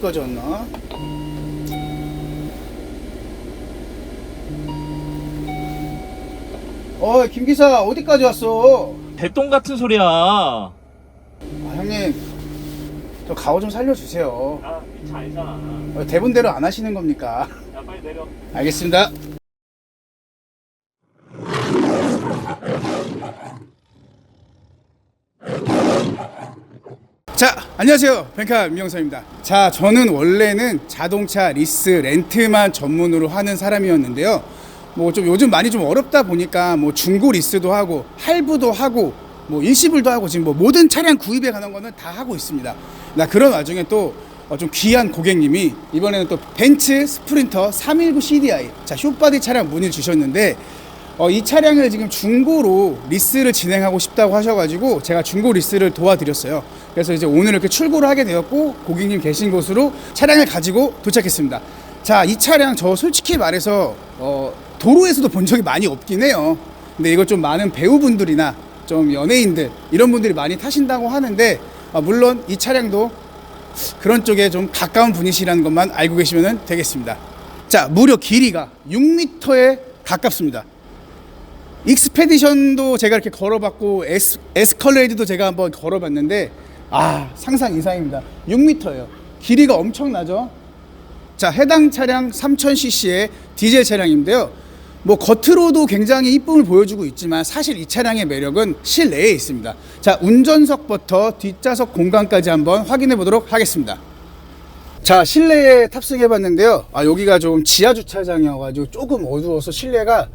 어디까지 왔나? 어, 김 기사 어디까지 왔어? 대똥 같은 소리야. 아, 형님, 저 가오 좀 살려주세요. 야, 이차 아니잖아. 어, 대본대로 안 하시는 겁니까? 야, 빨리 내려. 알겠습니다. 자, 안녕하세요. 뱅카 임영서입니다. 자, 저는 원래는 자동차 리스 렌트만 전문으로 하는 사람이었는데요. 뭐 좀 요즘 많이 좀 어렵다 보니까 뭐 중고 리스도 하고 할부도 하고 뭐 일시불도 하고 지금 뭐 모든 차량 구입에 관한 거는 다 하고 있습니다. 나 그런 와중에 또 어, 좀 귀한 고객님이 이번에는 또 벤츠 스프린터 319 CDI 자 쇼바디 차량 문의 주셨는데 어, 이 차량을 지금 중고로 리스를 진행하고 싶다고 하셔가지고 제가 중고 리스를 도와드렸어요. 그래서 이제 오늘 이렇게 출고를 하게 되었고 고객님 계신 곳으로 차량을 가지고 도착했습니다. 자, 이 차량 저 솔직히 말해서 어, 도로에서도 본 적이 많이 없긴 해요. 근데 이걸 좀 많은 배우분들이나 좀 연예인들 이런 분들이 많이 타신다고 하는데 아, 물론 이 차량도 그런 쪽에 좀 가까운 분이시라는 것만 알고 계시면 되겠습니다. 자, 무려 길이가 6m에 가깝습니다. 익스페디션도 제가 이렇게 걸어봤고 에스, 에스컬레이드도 제가 한번 걸어봤는데 아 상상 이상입니다. 6m예요. 길이가 엄청나죠. 자 해당 차량 3000cc의 디젤 차량인데요. 뭐 겉으로도 굉장히 이쁨을 보여주고 있지만 사실 이 차량의 매력은 실내에 있습니다. 자 운전석부터 뒷좌석 공간까지 한번 확인해 보도록 하겠습니다. 자 실내에 탑승해 봤는데요 아 여기가 좀 지하 주차장이어가지고 조금 어두워서 실내가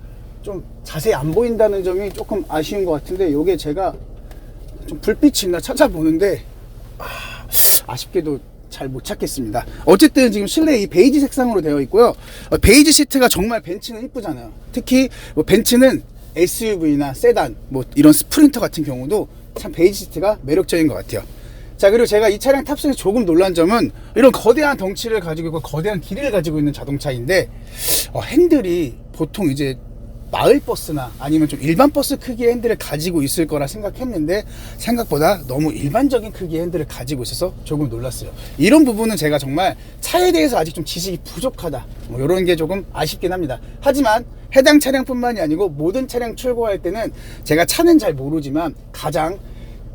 좀 자세히 안 보인다는 점이 조금 아쉬운 것 같은데 요게 제가 좀 불빛이 있나 찾아보는데 아, 아쉽게도 잘 못 찾겠습니다. 어쨌든 지금 실내 이 베이지 색상으로 되어 있고요. 어, 베이지 시트가 정말 벤츠는 이쁘잖아요. 특히 뭐 벤츠는 SUV나 세단 뭐 이런 스프린터 같은 경우도 참 베이지 시트가 매력적인 것 같아요. 자 그리고 제가 이 차량 탑승에서 조금 놀란 점은 이런 거대한 덩치를 가지고 있고 거대한 길이를 가지고 있는 자동차인데 어, 핸들이 보통 이제 마을 버스나 아니면 좀 일반 버스 크기의 핸들을 가지고 있을 거라 생각했는데 생각보다 너무 일반적인 크기의 핸들을 가지고 있어서 조금 놀랐어요. 이런 부분은 제가 정말 차에 대해서 아직 좀 지식이 부족하다. 뭐 이런 게 조금 아쉽긴 합니다. 하지만 해당 차량뿐만이 아니고 모든 차량 출고할 때는 제가 차는 잘 모르지만 가장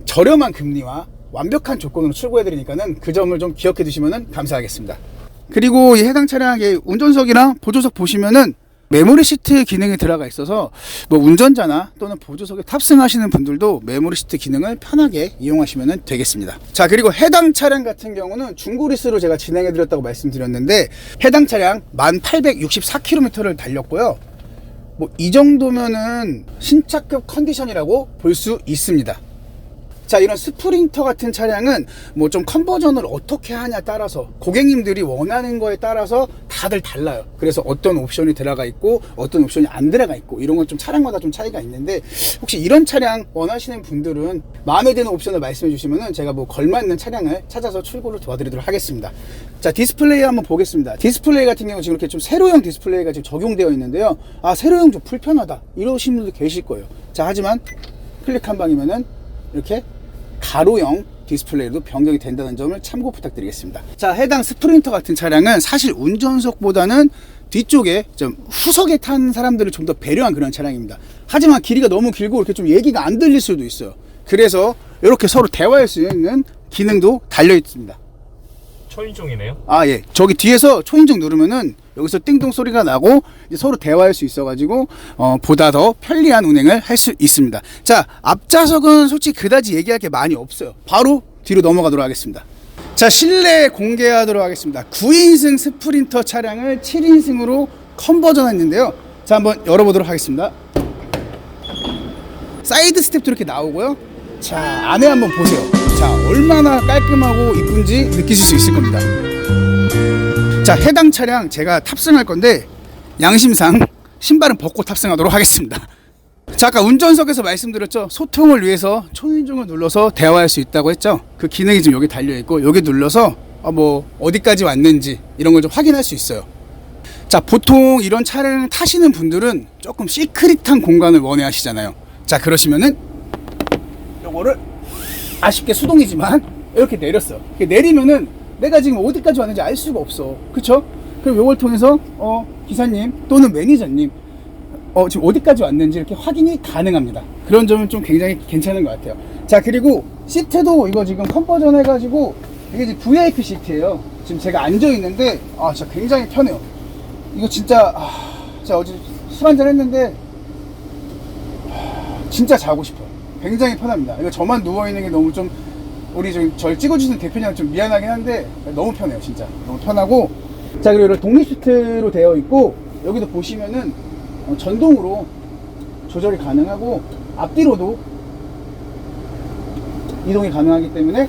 저렴한 금리와 완벽한 조건으로 출고해 드리니까는 그 점을 좀 기억해 두시면 감사하겠습니다. 그리고 이 해당 차량의 운전석이랑 보조석 보시면은 메모리 시트 기능이 들어가 있어서 뭐 운전자나 또는 보조석에 탑승하시는 분들도 메모리 시트 기능을 편하게 이용하시면 되겠습니다. 자 그리고 해당 차량 같은 경우는 중고 리스로 제가 진행해 드렸다고 말씀드렸는데 해당 차량 1864km를 달렸고요. 뭐 이 정도면은 신차급 컨디션이라고 볼 수 있습니다. 자, 이런 스프린터 같은 차량은 뭐 좀 컨버전을 어떻게 하냐 따라서 고객님들이 원하는 거에 따라서 다들 달라요. 그래서 어떤 옵션이 들어가 있고 어떤 옵션이 안 들어가 있고 이런 건 좀 차량마다 좀 차이가 있는데 혹시 이런 차량 원하시는 분들은 마음에 드는 옵션을 말씀해 주시면은 제가 뭐 걸맞는 차량을 찾아서 출고를 도와드리도록 하겠습니다. 자, 디스플레이 한번 보겠습니다. 디스플레이 같은 경우 지금 이렇게 좀 세로형 디스플레이가 지금 적용되어 있는데요. 아, 세로형 좀 불편하다. 이러신 분들 계실 거예요. 자, 하지만 클릭 한 방이면은 이렇게 가로형 디스플레이로 변경이 된다는 점을 참고 부탁드리겠습니다. 자, 해당 스프린터 같은 차량은 사실 운전석보다는 뒤쪽에 좀 후석에 탄 사람들을 좀 더 배려한 그런 차량입니다. 하지만 길이가 너무 길고 이렇게 좀 얘기가 안 들릴 수도 있어요. 그래서 이렇게 서로 대화할 수 있는 기능도 달려 있습니다. 초인종이네요. 아, 예. 저기 뒤에서 초인종 누르면은 여기서 띵동 소리가 나고 서로 대화할 수 있어가지고 어, 보다 더 편리한 운행을 할 수 있습니다. 자, 앞좌석은 솔직히 그다지 얘기할 게 많이 없어요. 바로 뒤로 넘어가도록 하겠습니다. 자, 실내 공개하도록 하겠습니다. 9인승 스프린터 차량을 7인승으로 컨버전 했는데요. 자, 한번 열어보도록 하겠습니다. 사이드 스텝도 이렇게 나오고요. 자, 안에 한번 보세요. 자, 얼마나 깔끔하고 이쁜지 느끼실 수 있을 겁니다. 자, 해당 차량 제가 탑승할 건데 양심상 신발은 벗고 탑승하도록 하겠습니다. 자, 아까 운전석에서 말씀드렸죠. 소통을 위해서 초인종을 눌러서 대화할 수 있다고 했죠. 그 기능이 지금 여기 달려 있고 여기 눌러서 어, 뭐 어디까지 왔는지 이런 걸 좀 확인할 수 있어요. 자, 보통 이런 차량을 타시는 분들은 조금 시크릿한 공간을 원해 하시잖아요. 자, 그러시면은 요거를 아쉽게 수동이지만 이렇게 내렸어요. 이렇게 내리면은 내가 지금 어디까지 왔는지 알 수가 없어. 그쵸? 그럼 요걸 통해서 어, 기사님 또는 매니저님 어, 지금 어디까지 왔는지 이렇게 확인이 가능합니다. 그런 점은 좀 굉장히 괜찮은 것 같아요. 자, 그리고 시트도 이거 지금 컨버전 해가지고 이게 지금 VIP 시트예요. 지금 제가 앉아 있는데 아, 진짜 굉장히 편해요. 이거 진짜 아, 제가 어제 술 한잔 했는데 아, 진짜 자고 싶어요. 굉장히 편합니다. 이거 저만 누워 있는 게 너무 좀 우리 좀 절 찍어주시는 대표님한테 좀 미안하긴 한데 너무 편해요, 진짜 너무 편하고. 자 그리고 이런 독립 시트로 되어 있고 여기도 보시면은 어, 전동으로 조절이 가능하고 앞뒤로도 이동이 가능하기 때문에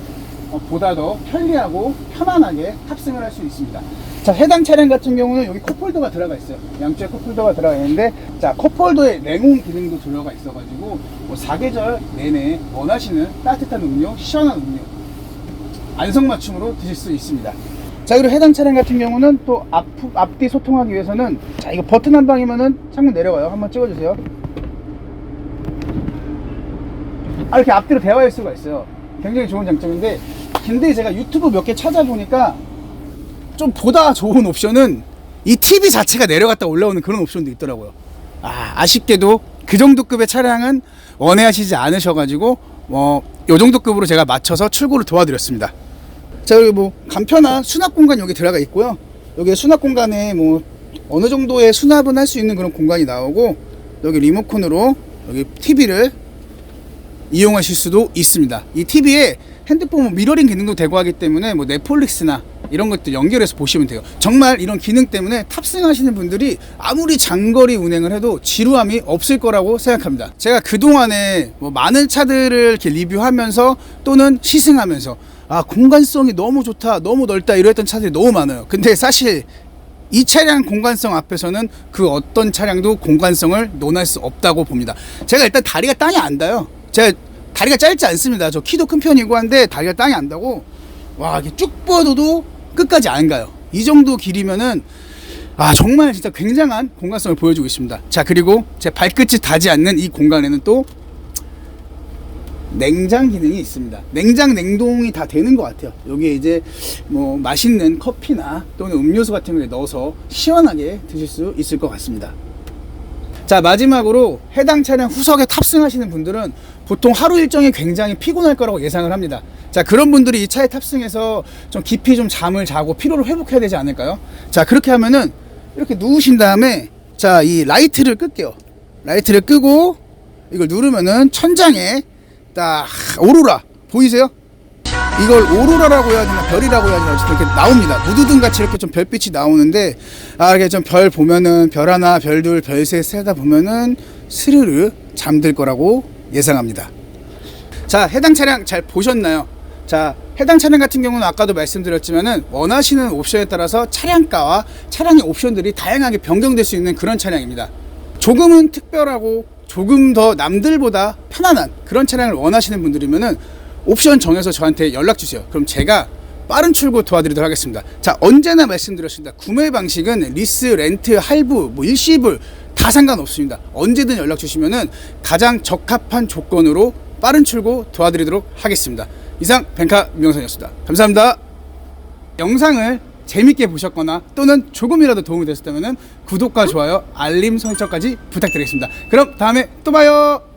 어, 보다 더 편리하고 편안하게 탑승을 할 수 있습니다. 자, 해당 차량 같은 경우는 여기 컵홀더가 들어가 있어요. 양쪽에 컵홀더가 들어가 있는데, 자, 컵홀더에 냉온 기능도 들어가 있어 가지고, 뭐 사계절 내내 원하시는 따뜻한 음료, 시원한 음료, 안성맞춤으로 드실 수 있습니다. 자, 그리고 해당 차량 같은 경우는 또 앞, 앞뒤 소통하기 위해서는, 자, 이거 버튼 한 방이면은 창문 내려와요. 한번 찍어주세요. 아, 이렇게 앞뒤로 대화할 수가 있어요. 굉장히 좋은 장점인데, 근데 제가 유튜브 몇 개 찾아보니까 좀 보다 좋은 옵션은 이 TV 자체가 내려갔다 올라오는 그런 옵션도 있더라고요. 아, 아쉽게도 그 정도 급의 차량은 원해하시지 않으셔가지고, 뭐, 요 정도 급으로 제가 맞춰서 출고를 도와드렸습니다. 자, 여기 뭐, 간편한 수납 공간 여기 들어가 있고요. 여기 수납 공간에 뭐, 어느 정도의 수납은 할 수 있는 그런 공간이 나오고, 여기 리모컨으로 여기 TV를 이용하실 수도 있습니다. 이 TV에 핸드폰 미러링 기능도 되고 하기 때문에 뭐 넷플릭스나 이런 것들 연결해서 보시면 돼요. 정말 이런 기능 때문에 탑승하시는 분들이 아무리 장거리 운행을 해도 지루함이 없을 거라고 생각합니다. 제가 그동안에 뭐 많은 차들을 이렇게 리뷰하면서 또는 시승하면서 아, 공간성이 너무 좋다, 너무 넓다 이랬던 차들이 너무 많아요. 근데 사실 이 차량 공간성 앞에서는 그 어떤 차량도 공간성을 논할 수 없다고 봅니다. 제가 일단 다리가 땅이 안 닿아요. 제가 다리가 짧지 않습니다. 저 키도 큰 편이고 한데 다리가 땅이 안 닿고 와 이게 쭉 뻗어도 끝까지 안 가요. 이 정도 길이면은 아 정말 진짜 굉장한 공간성을 보여주고 있습니다. 자 그리고 제 발끝이 닿지 않는 이 공간에는 또 냉장 기능이 있습니다. 냉장 냉동이 다 되는 것 같아요. 여기에 이제 뭐 맛있는 커피나 또는 음료수 같은 걸 넣어서 시원하게 드실 수 있을 것 같습니다. 자 마지막으로 해당 차량 후석에 탑승하시는 분들은 보통 하루 일정이 굉장히 피곤할 거라고 예상을 합니다. 자 그런 분들이 이 차에 탑승해서 좀 깊이 좀 잠을 자고 피로를 회복해야 되지 않을까요? 자 그렇게 하면은 이렇게 누우신 다음에 자 이 라이트를 끌게요. 라이트를 끄고 이걸 누르면은 천장에 딱 오로라 보이세요? 이걸 오로라라고 해야 되나 별이라고 해야 되나 이렇게 나옵니다. 무드등 같이 이렇게 좀 별빛이 나오는데 아 이렇게 좀 별 보면은 별 하나, 별 둘, 별 셋 세다 보면은 스르르 잠들 거라고 예상합니다. 자 해당 차량 잘 보셨나요? 자 해당 차량 같은 경우는 아까도 말씀드렸지만은 원하시는 옵션에 따라서 차량가와 차량의 옵션들이 다양하게 변경될 수 있는 그런 차량입니다. 조금은 특별하고 조금 더 남들보다 편안한 그런 차량을 원하시는 분들이면은 옵션 정해서 저한테 연락 주세요. 그럼 제가 빠른 출고 도와드리도록 하겠습니다. 자, 언제나 말씀드렸습니다. 구매 방식은 리스, 렌트, 할부, 뭐 일시불 다 상관없습니다. 언제든 연락 주시면은 가장 적합한 조건으로 빠른 출고 도와드리도록 하겠습니다. 이상 벤카 명선이었습니다. 감사합니다. 영상을 재밌게 보셨거나 또는 조금이라도 도움이 됐었다면 구독과 좋아요, 알림 설정까지 부탁드리겠습니다. 그럼 다음에 또 봐요.